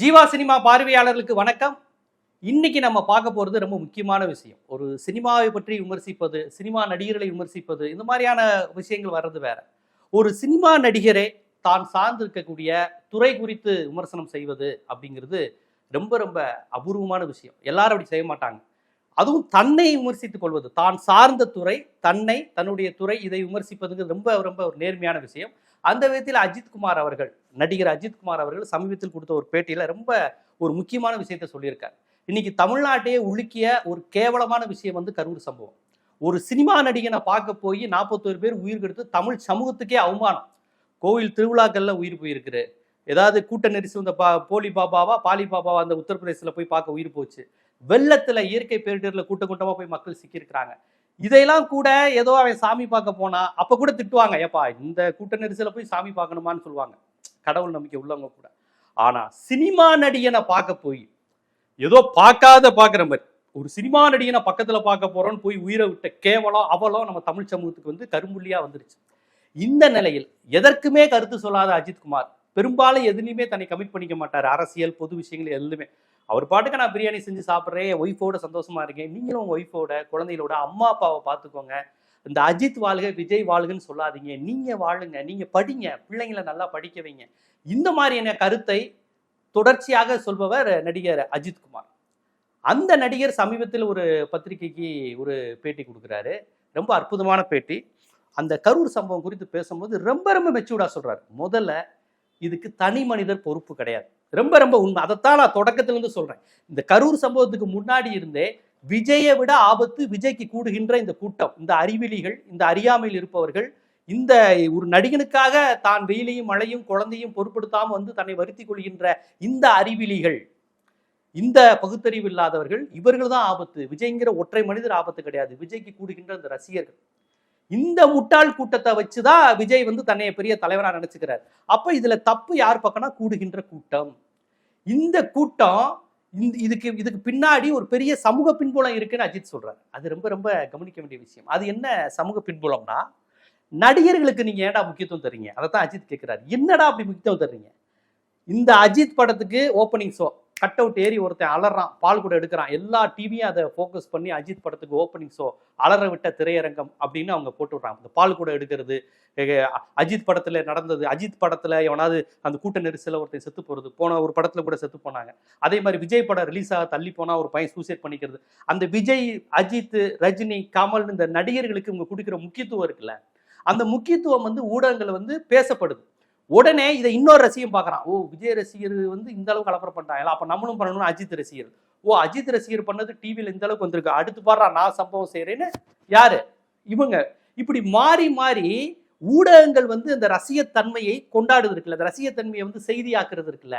Jeeva cinema பார்வையாளர்களுக்கு வணக்கம். இன்னைக்கு நம்ம பார்க்க போகிறது ரொம்ப முக்கியமான விஷயம். ஒரு சினிமாவை பற்றி விமர்சிப்பது சினிமா நடிகர்களை விமர்சிப்பது இந்த மாதிரியான விஷயங்கள் வர்றது வேற. ஒரு சினிமா நடிகரே தான் சார்ந்திருக்கக்கூடிய துறை குறித்து விமர்சனம் செய்வது அப்படிங்கிறது ரொம்ப ரொம்ப அபூர்வமான விஷயம். எல்லாரும் அப்படி செய்ய மாட்டாங்க. அதுவும் தன்னை விமர்சித்துக் கொள்வது தான் சார்ந்த துறை தன்னை தன்னுடைய துறை இதை விமர்சிப்பதுங்கிறது ரொம்ப ரொம்ப ஒரு நேர்மையான விஷயம். அந்த விதத்தில் அஜித்குமார் அவர்கள் நடிகர் அஜித்குமார் அவர்கள் சமீபத்தில் கொடுத்த ஒரு பேட்டியில் ரொம்ப ஒரு முக்கியமான விஷயத்த சொல்லியிருக்கார். இன்னைக்கு தமிழ்நாட்டையே உலுக்கிய ஒரு கேவலமான விஷயம் வந்து கரூர் சம்பவம். ஒரு சினிமா நடிகனை பார்க்க போய் நாற்பத்தோரு பேர் உயிர் கெடுத்து தமிழ் சமூகத்துக்கே அவமானம். கோவில் திருவிழாக்கள்ல உயிர் போயிருக்குது. ஏதாவது கூட்ட நெரிசல் இந்த பா போலி பாபாவா பாலி பாபாவா அந்த உத்தரப்பிரதேசத்தில் போய் பார்க்க உயிர் போச்சு. வெள்ளத்தில் இயற்கை பேரிடரில் கூட்ட கூட்டமாக போய் மக்கள் சிக்கியிருக்கிறாங்க. இதையெல்லாம் கூட ஏதோ அவன் சாமி பார்க்க போனா அப்ப கூட திட்டுவாங்க. ஏப்பா இந்த கூட்ட நெரிசல போய் சாமி பார்க்கணுமான்னு சொல்லுவாங்க. கடவுள் நம்பிக்கை உள்ளவங்க கூட. ஆனா சினிமா நடிகனை பார்க்க போய் ஏதோ பார்க்காத பார்க்குற மாதிரி ஒரு சினிமா நடிகனை பக்கத்துல பார்க்க போறோம்னு போய் உயிரை விட்ட கேவலம் அவலம் நம்ம தமிழ் சமூகத்துக்கு வந்து கரும்புள்ளியா வந்துருச்சு. இந்த நிலையில் எதற்குமே கருத்து சொல்லாத அஜித்குமார் பெரும்பாலும் எதுலையுமே தன்னை கமிட் பண்ணிக்க மாட்டார். அரசியல் பொது விஷயங்கள் எதுவுமே அவர் பாட்டுக்கு நான் பிரியாணி செஞ்சு சாப்பிட்றேன் என் ஒய்ஃபோட சந்தோஷமா இருக்கேன். நீங்களும் உங்கள் ஒய்ஃபோட குழந்தைகளோட அம்மா அப்பாவை பார்த்துக்கோங்க. இந்த அஜித் வாழ்க விஜய் வாழ்கன்னு சொல்லாதீங்க. நீங்கள் வாழுங்க நீங்கள் படிங்க பிள்ளைங்களை நல்லா படிக்க வைங்க. இந்த மாதிரியான கருத்தை தொடர்ச்சியாக சொல்பவர் நடிகர் அஜித்குமார் அந்த நடிகர் சமீபத்தில் ஒரு பத்திரிகைக்கு ஒரு பேட்டி கொடுக்குறாரு. ரொம்ப அற்புதமான பேட்டி. அந்த கரூர் சம்பவம் குறித்து பேசும்போது ரொம்ப ரொம்ப மெச்சூர்டாக சொல்கிறார் முதல்ல இதுக்கு தனி மனிதர் பொறுப்பு கிடையாது. ரொம்ப ரொம்ப உண்மை. அதைத்தான் நான் தொடக்கத்திலிருந்து சொல்கிறேன் இந்த கரூர் சம்பவத்துக்கு முன்னாடி இருந்தே விஜயை விட ஆபத்து விஜய்க்கு கூடுகின்ற இந்த கூட்டம். இந்த அறிவிலிகள் இந்த அறியாமையில் இருப்பவர்கள் இந்த ஒரு நடிகனுக்காக தான் வெயிலையும் மழையும் குழந்தையும் பொருட்படுத்தாமல் வந்து தன்னை வருத்தி கொள்கின்ற இந்த அறிவிலிகள் இந்த பகுத்தறிவு இல்லாதவர்கள் இவர்கள் தான் ஆபத்து. விஜய்ங்கிற ஒற்றை மனிதர் ஆபத்து கிடையாது. விஜய்க்கு கூடுகின்ற இந்த ரசிகர்கள். இந்த முட்டாள் கூட்டத்தை வச்சுதான் விஜய் வந்து தன்னை பெரிய தலைவராக நினைச்சுக்கிறார். அப்ப இதுல தப்பு யார் பக்கம்னா கூடுகின்ற கூட்டம். இந்த கூட்டம் இந்த இதுக்கு இதுக்கு பின்னாடி ஒரு பெரிய சமூக பின்புலம் இருக்குன்னு அஜித் சொல்றாரு. அது ரொம்ப ரொம்ப கவனிக்க வேண்டிய விஷயம். அது என்ன சமூக பின்புலம்னா நடிகர்களுக்கு நீங்க ஏன்டா முக்கியத்துவம் தர்றீங்க? அதை தான் அஜித் கேட்கிறாரு என்னடா அப்படி முக்கியத்துவம் தர்றீங்க? இந்த அஜித் படத்துக்கு ஓப்பனிங் ஷோ கட் அவுட் ஏறி ஒருத்தன் அலறான் பால் கூட எடுக்கிறான். எல்லா டிவியும் அதை ஃபோக்கஸ் பண்ணி அஜித் படத்துக்கு ஓப்பனிங் ஷோ அலற விட்ட திரையரங்கம் அப்படின்னு அவங்க போட்டு விட்றாங்க இந்த பால் கூட எடுக்கிறது அஜித் படத்தில் நடந்தது அஜித் படத்தில் எவனாவது அந்த கூட்ட நெரிசல ஒருத்தன் செத்து போகிறது போன ஒரு படத்தில் கூட செத்து போனாங்க. அதே மாதிரி விஜய் படம் ரிலீஸ் ஆக தள்ளி போனால் ஒரு பையன் சூசைட் பண்ணிக்கிறது. அந்த விஜய் அஜித் ரஜினி கமல் இந்த நடிகர்களுக்கு இவங்க கொடுக்குற முக்கியத்துவம் இருக்குல்ல அந்த முக்கியத்துவம் வந்து ஊடகங்கள் வந்து பேசப்படுது. உடனே இதை இன்னொரு ரசிகம் பார்க்குறான். ஓ விஜய் ரசிகர் வந்து இந்த அளவுக்கு கலப்பரம் பண்ணிட்டாங்களா அப்போ நம்மளும் பண்ணணும்னு அஜித் ரசிகர். ஓ அஜித் ரசிகர் பண்ணது டிவியில் இந்த அளவுக்கு வந்திருக்கு. அடுத்து பாடுறா நான் சம்பவம் செய்கிறேன்னு யாரு? இவங்க. இப்படி மாறி மாறி ஊடகங்கள் வந்து அந்த ரசிகத்தன்மையை கொண்டாடுது இருக்குல்ல. அந்த ரசிகத்தன்மையை வந்து செய்தியாக்குறது இருக்குல்ல.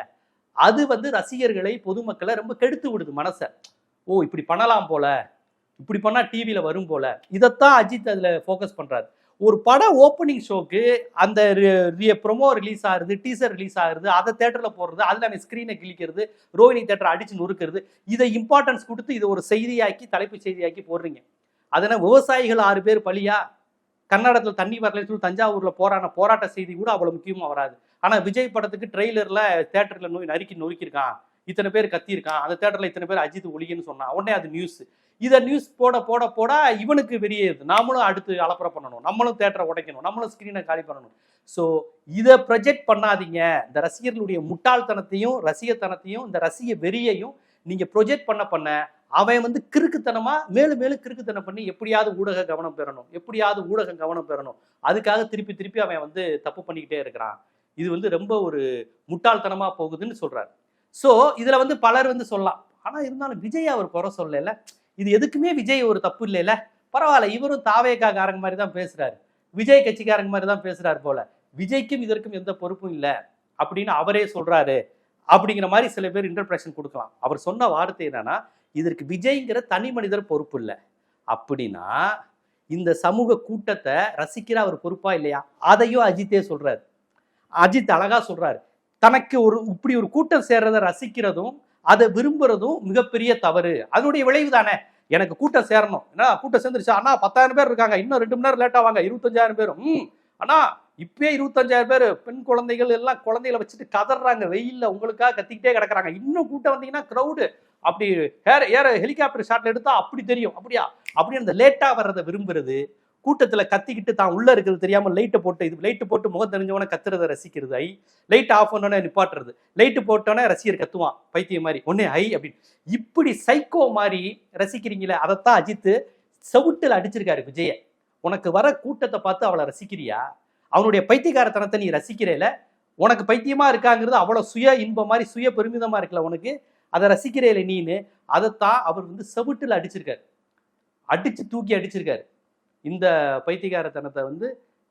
அது வந்து ரசிகர்களை பொதுமக்களை ரொம்ப கெடுத்து விடுது மனசை. ஓ இப்படி பண்ணலாம் போல. இப்படி பண்ணால் டிவியில் வரும் போல. இதைத்தான் அஜித் அதில் ஃபோக்கஸ் பண்ணுறாரு ஒரு படம் ஓப்பனிங் ஷோக்கு அந்த ப்ரொமோ ரிலீஸ் ஆகுது டீசர் ரிலீஸ் ஆகுது அதை தேட்டரில் போடுறது அதில் அந்த ஸ்க்ரீனை கிழிக்கிறது ரோஹினி தேட்டரை அடிச்சு நொறுக்கிறது இதை இம்பார்ட்டன்ஸ் கொடுத்து இதை ஒரு செய்தியாக்கி தலைப்பு செய்தியாக்கி போடுறீங்க. அதனால் விவசாயிகள் ஆறு பேர் பலியா? கர்நாடகத்தில் தண்ணி வரலன்னு சொல்லி தஞ்சாவூரில் போராட போராட்ட செய்தி கூட அவ்வளோ முக்கியமாக வராது. ஆனால் விஜய் படத்துக்கு ட்ரெய்லரில் தேட்டரில் நோய் நறுக்கி நொறுக்கியிருக்கான். இத்தனை பேர் கத்தியிருக்கான். அந்த தேட்டரில் இத்தனை பேர் அஜித் ஒளிகன்னு சொன்னான். உடனே அது நியூஸ் இதை நியூஸ் போட போட போட இவனுக்கு வெறியேறுது நாமளும் அடுத்து அலப்பறை பண்ணணும். நம்மளும் தேட்டரை உடைக்கணும். நம்மளும் ஸ்க்ரீனை காலி பண்ணணும். ஸோ இதை ப்ரொஜெக்ட் பண்ணாதீங்க. இந்த ரசிகர்களுடைய முட்டாள்தனத்தையும் ரசிகத்தனத்தையும் இந்த ரசிக வெறியையும் நீங்கள் ப்ரொஜெக்ட் பண்ண பண்ண அவன் வந்து கிறுக்குத்தனமாக மேலும் மேலும் கிறுக்குத்தனம் பண்ணி எப்படியாவது ஊடக கவனம் பெறணும். எப்படியாவது ஊடகம் கவனம் பெறணும். அதுக்காக திருப்பி திருப்பி அவன் வந்து தப்பு பண்ணிக்கிட்டே இருக்கிறான். இது வந்து ரொம்ப ஒரு முட்டாள்தனமாக போகுதுன்னு சொல்கிறார் ஸோ இதில் வந்து பலர் வந்து சொல்லலாம். ஆனால் இருந்தாலும் விஜய் அவர் குறை சொல்லல. இது எதுக்குமே விஜய் ஒரு தப்பு இல்லைல்ல? பரவாயில்ல இவரும் தாவேக்காரங்க மாதிரி தான் பேசுறாரு. விஜய் கட்சிக்காரங்க மாதிரி தான் பேசுறாரு போல. விஜய்க்கும் இதற்கும் எந்த பொறுப்பும் இல்லை. அப்படின்னு அவரே சொல்றாரு. அப்படிங்கிற மாதிரி சில பேர் இன்டர்பிரேஷன் கொடுக்கலாம். அவர் சொன்ன வார்த்தை என்னன்னா இதற்கு விஜய்ங்கிற தனி மனிதர் பொறுப்பு இல்லை. அப்படின்னா இந்த சமூக கூட்டத்தை ரசிக்கிற அவர் பொறுப்பா இல்லையா? அதையும் அஜித்தே சொல்றாரு. அஜித் அழகா சொல்றாரு. தனக்கு ஒரு இப்படி ஒரு கூட்டம் சேர்றதை ரசிக்கிறதும் அதை விரும்புறதும் மிகப்பெரிய தவறு. அதனுடைய விளைவு தானே? எனக்கு கூட்டம் சேரணும். என்ன கூட்டம் சேர்ந்துருச்சா. அண்ணா பத்தாயிரம் பேர் இருக்காங்க. இன்னும் ரெண்டு மணி நேரம் லேட்டா வாங்க. இருபத்தஞ்சாயிரம் பேரும் அண்ணா இப்பயே இருபத்தஞ்சாயிரம் பேர் பெண் குழந்தைகள் எல்லாம் குழந்தைகளை வச்சுட்டு கதறாங்க வெயில்ல உங்களுக்காக கத்திக்கிட்டே கிடக்குறாங்க. இன்னும் கூட்டம் வந்தீங்கன்னா க்ரௌடு அப்படி ஏற ஏற ஹெலிகாப்டர் ஷாட்ல எடுத்தா அப்படி தெரியும். அப்படியா? அப்படி அந்த லேட்டா வர்றதை விரும்புறது கூட்டத்துல கத்திக்கிட்டு தான் உள்ள இருக்கிறது தெரியாம லைட்டை போட்டு இது லைட்டு போட்டு முகம் தெரிஞ்சவன கத்துறதை ரசிக்கிறது. ஐ லைட் ஆஃப் பண்ணோன்னே நிப்பாட்டுறது. லைட்டு போட்டோன்னே ரசிகர் கத்துவான். பைத்தியம் மாதிரி. ஒன்னே ஐ அப்படின்னு இப்படி சைக்கோ மாதிரி ரசிக்கிறீங்களே அதைத்தான் அஜித் செவுட்டில் அடிச்சிருக்காரு விஜய. உனக்கு வர கூட்டத்தை பார்த்து அவளை ரசிக்கிறியா? அவனுடைய பைத்தியக்காரத்தனத்தை நீ ரசிக்கிறேல? உனக்கு பைத்தியமா இருக்காங்கிறது அவ்வளோ சுய இன்பம் மாதிரி சுய பெருமிதமா இருக்கல உனக்கு? அதை ரசிக்கிறேல நீனு? அதைத்தான் அவர் வந்து செவுட்டில் அடிச்சிருக்காரு. அடிச்சு தூக்கி அடிச்சிருக்காரு. இந்த பைத்தியக்காரத்தனத்தை வந்து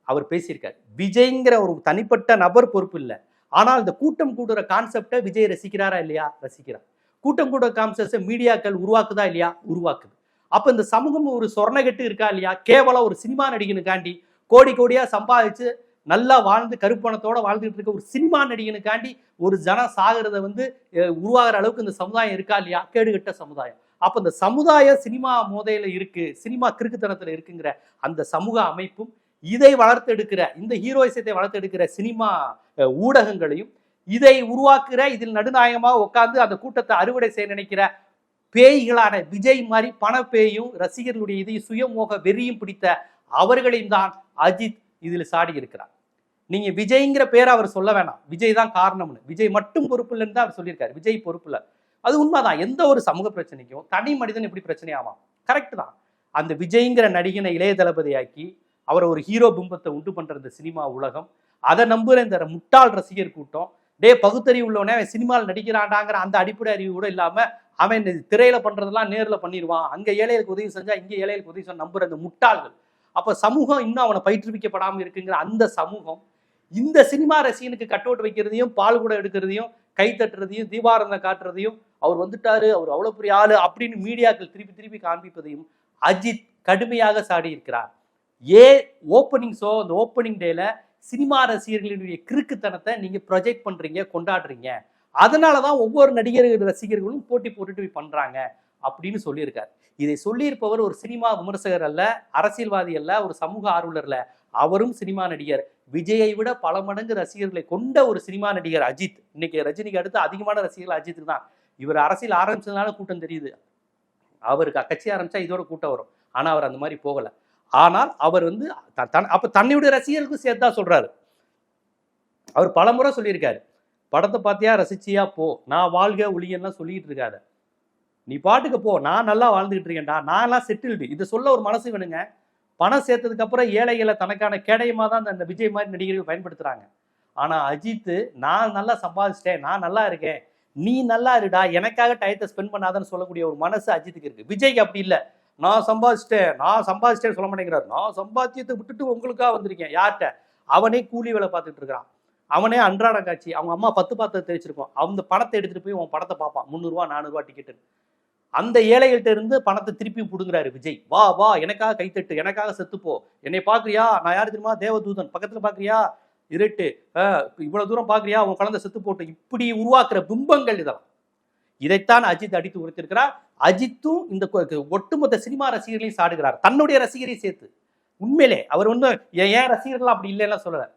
அவர் பேசியிருக்காரு. விஜய்ங்கிற ஒரு தனிப்பட்ட நபர் பொறுப்பு இல்லை. ஆனால் இந்த கூட்டம் கூடுற கான்செப்டை விஜய் ரசிக்கிறாரா இல்லையா? ரசிக்கிறார். கூட்டம் கூடுற கான்செப்டை மீடியாக்கள் உருவாக்குதா இல்லையா? உருவாக்குது. அப்போ இந்த சமூகம் ஒரு சொர்ணகட்டு இருக்கா இல்லையா? கேவலம் ஒரு சினிமா நடிகனுக்காண்டி கோடி கோடியாக சம்பாதிச்சு நல்லா வாழ்ந்து கருப்பணத்தோட வாழ்ந்துட்டு இருக்க ஒரு சினிமா நடிகனுக்காண்டி ஒரு ஜனம் சாகிறத வந்து உருவாகிற அளவுக்கு இந்த சமுதாயம் இருக்கா இல்லையா? கேடுகட்ட சமுதாயம். அப்போ இந்த சமுதாய சினிமா மோதையில் இருக்கு சினிமா கிறுக்குத்தனத்தில் இருக்குங்கிற அந்த சமூக அமைப்பும் இதை வளர்த்தெடுக்கிற இந்த ஹீரோயிசத்தை வளர்த்தெடுக்கிற சினிமா ஊடகங்களையும் இதை உருவாக்குற இதில் நடுநாயகமாக உட்கார்ந்து அந்த கூட்டத்தை அறுவடை செய்ய நினைக்கிற பேய்களான விஜய் மாதிரி பணப்பேயும் ரசிகர்களுடைய இதையும் சுயமோக வெறியும் பிடித்த அவர்களையும் தான் அஜித் இதில் சாடி இருக்கிறார். நீங்க விஜய்ங்கிற பேரை அவர் சொல்ல வேணாம். விஜய் தான் காரணம்னு. விஜய் மட்டும் பொறுப்பு இல்லைன்னு தான் அவர் சொல்லியிருக்காரு. விஜய் பொறுப்பு இல்லை அது உண்மைதான். எந்த ஒரு சமூக பிரச்சனைக்கும் தனி மனிதன் இப்படி பிரச்சனை ஆகும் கரெக்ட் தான். அந்த விஜய்ங்கிற நடிகனை இளைய தளபதியாக்கி அவரை ஒரு ஹீரோ பிம்பத்தை உண்டு பண்ற இந்த சினிமா உலகம் அதை நம்புற இந்த முட்டாள் ரசிகர் கூட்டம் டே பகுத்தறிவு உள்ளவனே அவன் சினிமாவில் நடிக்கிறான்டாங்கிற அந்த அடிப்படை அறிவு கூட இல்லாம அவன் இந்த திரையில பண்றதெல்லாம் நேரில் பண்ணிடுவான். அங்க ஏழைகளுக்கு உதவி செஞ்சா இங்க ஏழைகளுக்கு உதவி செஞ்சா நம்புற இந்த முட்டாள்கள். அப்ப சமூகம் இன்னும் அவனை பயிற்றுவிக்கப்படாமல் இருக்குங்கிற அந்த சமூகம் இந்த சினிமா ரசிகனுக்கு கட்டோட்டு வைக்கிறதையும் பால் கூட எடுக்கிறதையும் கை தட்டுறதையும் தீபாரதனை காட்டுறதையும் அவர் வந்துட்டாரு அவர் அவ்வளவு பெரிய ஆளு அப்படின்னு மீடியாக்கள் திருப்பி திருப்பி காண்பிப்பதையும் அஜித் கடுமையாக சாடி இருக்கிறார் ஏ ஓப்பனிங் ஷோ அந்த ஓப்பனிங் டேல சினிமா ரசிகர்களினுடைய கிறுக்குத்தனத்தை நீங்க ப்ரொஜெக்ட் பண்றீங்க கொண்டாடுறீங்க. அதனால தான் ஒவ்வொரு நடிகர்கள் ரசிகர்களும் போட்டி போட்டுட்டு போய் பண்றாங்க அப்படின்னு சொல்லியிருக்கார். இதை சொல்லியிருப்பவர் ஒரு சினிமா விமர்சகர் அல்ல அரசியல்வாதி அல்ல ஒரு சமூக ஆர்வலர் அவரும் சினிமா நடிகர். விஜயை விட பல மடங்கு ரசிகர்களை கொண்ட ஒரு சினிமா நடிகர் அஜித். இன்னைக்கு ரஜினிக்கு அடுத்து அதிகமான ரசிகர்கள் அஜித்துக்கு தான். இவர் அரசியல் ஆரம்பிச்சதுனால கூட்டம் தெரியுது. அவருக்கு கட்சி ஆரம்பிச்சா இதோட கூட்டம் வரும். ஆனால் அவர் அந்த மாதிரி போகலை. ஆனால் அவர் வந்து த- தன் அப்ப தன்னுடைய ரசிகர்களுக்கும் சேர்த்தா சொல்றாரு. அவர் பலமுறை சொல்லியிருக்காரு. படத்தை பார்த்தியா? ரசிச்சியா? போ. நான் வாழ்க ஒளியெல்லாம் சொல்லிட்டு இருக்காத நீ பாட்டுக்கு போ. நான் நல்லா வாழ்ந்துகிட்டு இருக்கேன்டா. நான்லாம் செட்டில்டு இதை சொல்ல ஒரு மனசு வேணுங்க. பணம் சேர்த்ததுக்கு அப்புறம் ஏழைகளை தனக்கான கேடயமாக தான் அந்த விஜய் மாதிரி நடிகர்கள் பயன்படுத்துகிறாங்க ஆனால் அஜித்து நான் நல்லா சம்பாதிச்சிட்டேன். நான் நல்லா இருக்கேன். நீ நல்லா இருடா எனக்காக டயத்தை ஸ்பெண்ட் பண்ணாதன்னு சொல்லக்கூடிய ஒரு மனசு அஜித்துக்கு இருக்கு. விஜய்க்கு அப்படி இல்லை. நான் சம்பாதிச்சிட்டேன் நான் சம்பாதிச்சிட்டேன்னு சொல்ல மாட்டேங்கிறார். நான் சம்பாத்தியத்தை விட்டுட்டு உங்களுக்காக வந்திருக்கேன். யார்கிட்ட? அவனே கூலி வேலை பார்த்துட்டு இருக்கிறான். அவனே அன்றாட காட்சி. அவங்க அம்மா பத்து பாத்திரம் தெரிச்சிருக்கோம் அந்த பணத்தை எடுத்துட்டு போய் உன் படத்தை பார்ப்பான். முந்நூறுவா நானூறுவா டிக்கெட்டு அந்த ஏழைகள்ட்ட இருந்து பணத்தை திருப்பி பிடுங்குறாரு விஜய். வா வா எனக்காக கைத்தட்டு எனக்காக செத்துப்போ. என்னை பாக்குறியா நான் யார் தெரியுமா? தேவதூதன். பக்கத்துல பாக்குறியா இருட்டு. இவ்வளவு தூரம் பாக்குறியா? உன் குழந்தை செத்து போட்டு இப்படி உருவாக்குற பிம்பங்கள் இதெல்லாம். இதைத்தான் அஜித் அடித்து உரைத்திருக்கிறார் அஜித்தும் இந்த கொ- ஒட்டுமொத்த சினிமா ரசிகர்களையும் சாடுகிறார். தன்னுடைய ரசிகரையும் சேர்த்து. உண்மையிலே அவர் வந்து ஏன் ஏன் ரசிகர்கள் அப்படி இல்லைன்னா சொல்லல.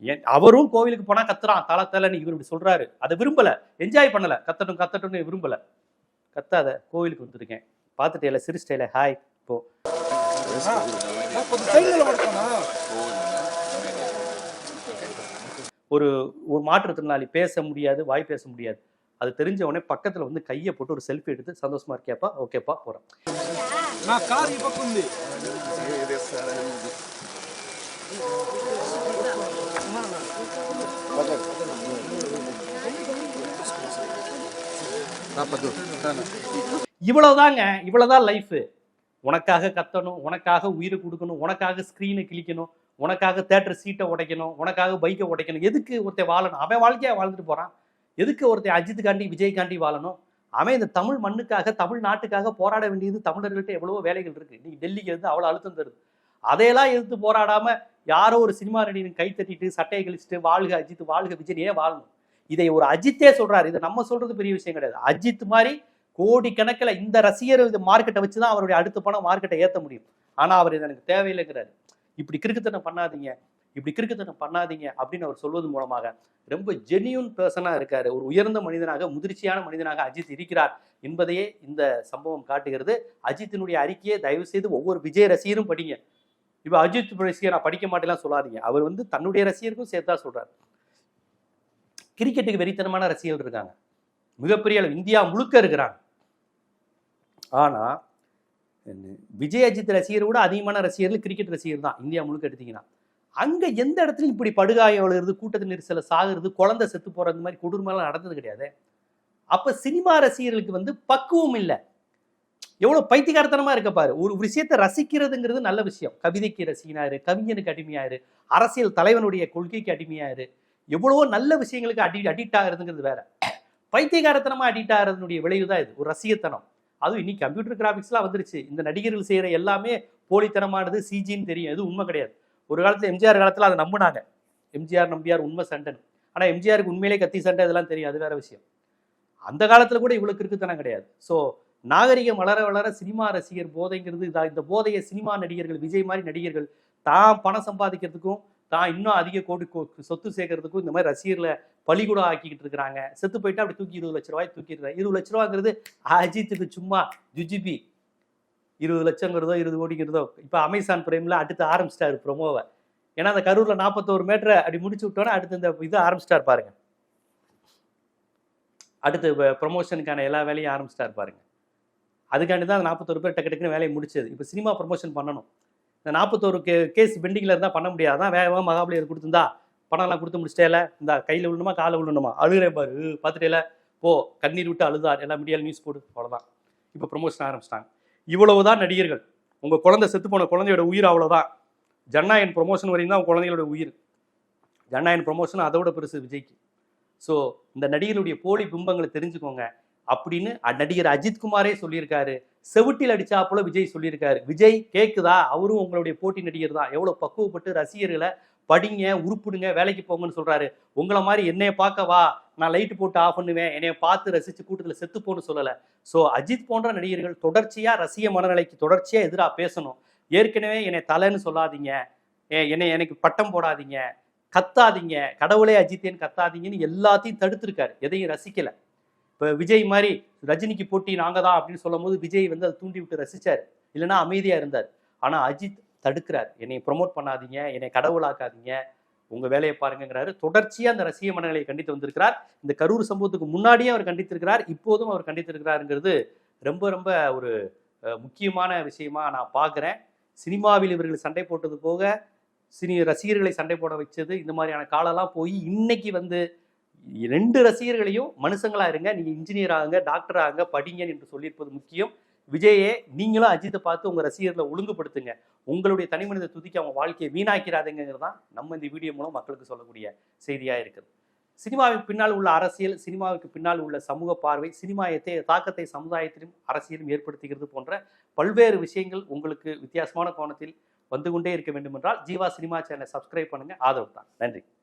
என் அவரும் கோவிலுக்கு போனா கத்துறான். தலை தலைன்னு இவர் இப்படி சொல்றாரு. அதை விரும்பல. என்ஜாய் பண்ணல. கத்தட்டும் கத்தட்டும்னு விரும்பல. கத்தாத கோவிலுக்கு வந்திருக்கேன். பார்த்துட்டேல சிரிச்சிட்டேல ஹாய் போ. ஒரு ஒரு மாற்றுத்திறனாளி பேச முடியாது வாய் பேச முடியாது. அது தெரிஞ்ச உடனே பக்கத்தில் வந்து கையை போட்டு ஒரு செல்ஃபி எடுத்து சந்தோஷமா இருக்கேப்பா ஓகேப்பா போகிறேன் இவ்வளவுதாங்க இவ்வளவுதான் லைஃப் உனக்காக கத்தணும் உனக்காக உயிரை கொடுக்கணும் உனக்காக ஸ்க்ரீனை கிழிக்கணும் உனக்காக தேட்டர் சீட்டை உடைக்கணும் உனக்காக பைக்கை உடைக்கணும். எதுக்கு ஒருத்தன் வாழணும்? அவன் வாழ்க்கையாக வாழ்ந்துட்டு போகிறான் எதுக்கு ஒருத்தன் அஜித்துக்காண்டி விஜய்காண்டி வாழணும்? அவன் இந்த தமிழ் மண்ணுக்காக தமிழ் நாட்டுக்காக போராட வேண்டியது தமிழர்கள்ட்ட எவ்வளவோ வேலைகள் இருக்குது இன்றைக்கி டெல்லிக்கு இருந்து அவ்வளோ அழுத்தம் தருது. அதையெல்லாம் எதிர்த்து போராடாமல் யாரோ ஒரு சினிமா நடிகன் கை தட்டிட்டு சட்டையை கழிச்சுட்டு வாழ்க அஜித் வாழ்க விஜய் ஏன் வாழணும்? இதை ஒரு அஜித்தே சொல்றாரு. இதை நம்ம சொல்றது பெரிய விஷயம் கிடையாது. அஜித் மாதிரி கோடி கணக்கில் இந்த ரசிகர் இது மார்க்கெட்டை வச்சு தான் அவருடைய அடுத்த பணம் மார்க்கெட்டை ஏற்ற முடியும். ஆனால் அவர் இது எனக்கு தேவையில்லைங்கிறாரு. இப்படி கிறுக்குத்தனம் பண்ணாதீங்க இப்படி கிறுக்குத்தனம் பண்ணாதீங்க அப்படின்னு அவர் சொல்வது மூலமாக ரொம்ப ஜெனியூன் பர்சனாக இருக்கார். ஒரு உயர்ந்த மனிதனாக முதிர்ச்சியான மனிதனாக அஜித் இருக்கிறார் என்பதையே இந்த சம்பவம் காட்டுகிறது. அஜித்தினுடைய அறிக்கையை தயவு செய்து ஒவ்வொரு விஜய் ரசிகரும் படிங்க. இப்போ அஜித் ரசிகர் நான் படிக்க மாட்டேலாம் சொல்லாதீங்க. அவர் வந்து தன்னுடைய ரசிகருக்கும் சேர்த்தா சொல்கிறார் கிரிக்கெட்டுக்கு வெறித்தனமான ரசிகர்கள் இருக்காங்க. மிகப்பெரிய அளவு இந்தியா முழுக்க இருக்கிறாங்க. ஆனால் விஜய் அஜித் ரசிகர் விட அதிகமான ரசிகர்கள் கிரிக்கெட் ரசிகர் தான் இந்தியா முழுக்க எடுத்தீங்கன்னா. அங்கே எந்த இடத்துலையும் இப்படி படுகாயம் விழுறது கூட்டத்து நெரிசலை சாகுறது குழந்தை செத்து போகிற அந்த மாதிரி கொடுமைலாம் நடந்தது கிடையாது. அப்போ சினிமா ரசிகர்களுக்கு வந்து பக்குவம் இல்லை. எவ்வளோ பைத்தியகாரத்தனமாக இருக்க பாரு. ஒரு விஷயத்தை ரசிக்கிறதுங்கிறது நல்ல விஷயம். கவிதைக்கு ரசிகனாரு கவிஞனுக்கு அடிமையாரு அரசியல் தலைவனுடைய கொள்கைக்கு அடிமையாரு எவ்வளவோ நல்ல விஷயங்களுக்கு அடி அடிக்ட் ஆகிறதுங்கிறது வேற. பைத்தியகாரத்தனமாக அடிக்ட் ஆகிறதுனுடைய விளைவு தான் இது. ஒரு ரசிகத்தனம். அதுவும் இன்னைக்கு கம்ப்யூட்டர் கிராஃபிக்ஸ்லாம் வந்துருச்சு. இந்த நடிகர்கள் செய்கிற எல்லாமே போலித்தனமானது சிஜின்னு தெரியும். எதுவும் உண்மை கிடையாது. ஒரு காலத்தில் எம்ஜிஆர் காலத்தில் அதை நம்பினாங்க. எம்ஜிஆர் நம்பியார் உண்மை சண்டன் ஆனால் எம்ஜிஆருக்கு உண்மையிலே கத்தி சண்டை இதெல்லாம் தெரியும். அது வேற விஷயம். அந்த காலத்தில் கூட இவ்வளோ கிறுக்குத்தனம் கிடையாது. ஸோ நாகரிகம் வளர வளர சினிமா ரசிகர் போதைங்கிறது இந்த போதையை சினிமா நடிகர்கள் விஜய் மாதிரி நடிகர்கள் தான் பணம் சம்பாதிக்கிறதுக்கும் தான் இன்னும் அதிக கோடி கோ- சொத்து சேர்க்கறதுக்கும் இந்த மாதிரி ரசிகர்களை பலிகூட ஆக்கிக்கிட்டு இருக்கிறாங்க. செத்து போயிட்டா அப்படி தூக்கி இருபது லட்ச ரூபாய் தூக்கிடுறாங்க. இருபது லட்ச ரூபாங்கிறது அஜித்துக்கு சும்மா ஜுஜிபி. இருபது லட்சங்கிறதோ இருபது கோடிங்கிறதோ இப்போ அமேசான் பிரைம்ல அடுத்து ஆரம்பிச்சிட்டாரு ப்ரொமோவை ஏன்னா அந்த கரூர்ல நாற்பத்தோரு மீட்டரை அப்படி முடிச்சு விட்டோன்னா அடுத்து இந்த இது ஆரம்பிச்சிட்டார் பாருங்க. அடுத்து ப்ரொமோஷனுக்கான எல்லா வேலையும் ஆரம்பிச்சிட்டார் பாருங்க. அதுக்காண்டி தான் நாற்பத்தோரு பேர் டக்கு டக்குன்னு வேலையை முடிச்சது. இப்போ சினிமா ப்ரொமோஷன் பண்ணணும். இந்த நாற்பத்தோரு கே கேஸ் பெண்டிங்கில் இருந்தால் பண்ண முடியாது. தான் வேகமாக மகாபலியர் கொடுத்துருந்தா. பணம்லாம் கொடுத்து முடிச்சிட்டேல. இந்த கையில் விழுணுமா காலில் விழுணுமா? அழுகிறேன் பாரு. "உ, பார்த்துட்டேல? போ கண்ணீர் விட்டு அழுதார். எல்லாம் மீடியாவில் நியூஸ் போடு. அவ்வளோதான் இப்போ ப்ரொமோஷன் ஆரம்பிச்சிட்டாங்க. இவ்வளவுதான் நடிகர்கள். உங்கள் குழந்தை செத்து போன குழந்தையோட உயிர் அவ்வளோதான் ஜன்னாயன் ப்ரொமோஷன் வரையும் தான் குழந்தைகளோட உயிர். ஜன்னாயன் ப்ரொமோஷன் அதோட பெருசு விஜய்க்கு. ஸோ இந்த நடிகருடைய போலி பிம்பங்களை தெரிஞ்சுக்கோங்க. அப்படின்னு நடிகர் அஜித் குமாரே சொல்லியிருக்காரு. செவுட்டில் போல விஜய் சொல்லியிருக்காரு. விஜய் கேக்குதா? அவரும் உங்களுடைய போட்டி நடிகர் தான். எவ்வளவு பக்குவப்பட்டு ரசிகர்களை படிங்க உருப்பிடுங்க வேலைக்கு போங்கன்னு சொல்றாரு. உங்களை மாதிரி என்னைய பார்க்க வா. நான் லைட் போட்டு ஆஃப் பண்ணுவேன். என்னைய பார்த்து ரசிச்சு கூட்டத்தில் செத்து போன்னு சொல்லலை. ஸோ அஜித் போன்ற நடிகர்கள் தொடர்ச்சியா ரசிக மனநிலைக்கு தொடர்ச்சியா எதிராக பேசணும். ஏற்கனவே என்னை தலைன்னு சொல்லாதீங்க. ஏ- என்னை எனக்கு பட்டம் போடாதீங்க. கத்தாதீங்க. கடவுளே அஜித்தேன்னு கத்தாதீங்கன்னு எல்லாத்தையும் தடுத்திருக்காரு. எதையும் ரசிக்கலை. இப்போ விஜய் மாதிரி ரஜினிக்கு போட்டி நாங்கள் தான் அப்படின்னு சொல்லும் போது விஜய் வந்து அதை தூண்டி விட்டு ரசித்தார் இல்லைன்னா அமைதியாக இருந்தார். ஆனால் அஜித் தடுக்கிறார். என்னை ப்ரொமோட் பண்ணாதீங்க. என்னை கடவுளாக்காதீங்க. உங்கள் வேலையை பாருங்கிறாரு தொடர்ச்சியாக அந்த ரசிக மனநிலையை கண்டித்து வந்திருக்கிறார். இந்த கரூர் சம்பவத்துக்கு முன்னாடியே அவர் கண்டித்திருக்கிறார். இப்போதும் அவர் கண்டித்திருக்கிறாருங்கிறது ரொம்ப ரொம்ப ஒரு முக்கியமான விஷயமா நான் பார்க்குறேன். சினிமாவில் இவர்கள் சண்டை போட்டது போக சினி ரசிகர்களை சண்டை போட வச்சது இந்த மாதிரியான காலம்லாம் போய் இன்னைக்கு வந்து ரெண்டு ரசிகர்களையும் மனுஷங்களா இருங்க நீங்க இன்ஜினியர் ஆகுங்க டாக்டர் ஆகுங்க படிங்க என்று சொல்லியிருப்பது முக்கியம். விஜயே நீங்களும் அஜித்தை பார்த்து உங்க ரசிகர்களை ஒழுங்குபடுத்துங்க. உங்களுடைய தனிமனித துதிக்கு அவங்க வாழ்க்கையை வீணாக்கிறாதுங்கிறது தான் நம்ம இந்த வீடியோ மூலம் மக்களுக்கு சொல்லக்கூடிய செய்தியா இருக்குது. சினிமாவுக்கு பின்னால் உள்ள அரசியல் சினிமாவுக்கு பின்னால் உள்ள சமூக பார்வை சினிமாயத்தை தாக்கத்தை சமுதாயத்திலும் அரசியலும் ஏற்படுத்துகிறது போன்ற பல்வேறு விஷயங்கள் உங்களுக்கு வித்தியாசமான கோணத்தில் வந்து கொண்டே இருக்க வேண்டும் என்றால் ஜீவா சினிமா சேனலை சப்ஸ்கிரைப் பண்ணுங்க. ஆதரவு தான். நன்றி.